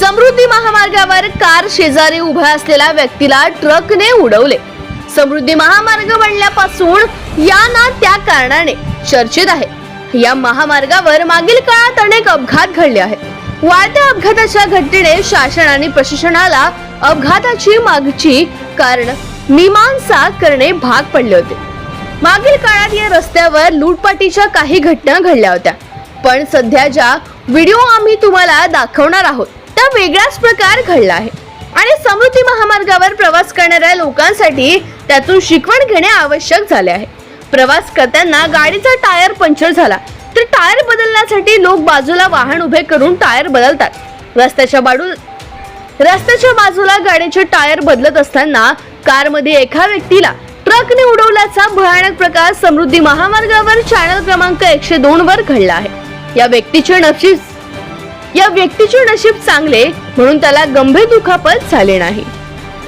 समृद्धी महामार्गावर कार शेजारी उभा असलेल्या व्यक्तीला ट्रकने उडवले. समृद्धी महामार्ग बनल्यापासून या ना त्या कारणाने चर्चेत आहे. या महामार्गावर मागील काळात अनेक अपघात घडले आहेत. वाढत्या अपघाताच्या घटनेने शासन आणि प्रशासनाला अपघाताची मागची कारण मीमांसा करणे भाग पडले होते. मागील काळात या रस्त्यावर लूटपाटीच्या काही घटना घडल्या होत्या. पण सध्या ज्या व्हिडिओ आम्ही तुम्हाला दाखवणार आहोत त्या वेगळाच प्रकार घडला आहे. आणि समृद्धी महामार्गावर प्रवास करणाऱ्या लोकांसाठी त्यातून शिकवण घेणे आवश्यक झाले आहे. प्रवास करताना गाडीचा टायर पंक्चर झाला तर टायर बदलण्यासाठी लोक बाजूला वाहन उभे करून टायर बदलतात. रस्त्याच्या बाजू रस्त्याच्या बाजूला गाडीचे टायर बदलत असताना कारमध्ये एका व्यक्तीला ट्रकने उडवल्याचा भयानक प्रकार समृद्धी महामार्गावर चॅनल क्रमांक एकशे दोन वर घडला आहे. या व्यक्तीचे नशीब या व्यक्तीचे नशीब चांगले म्हणून त्याला गंभीर दुखापत झाले नाही.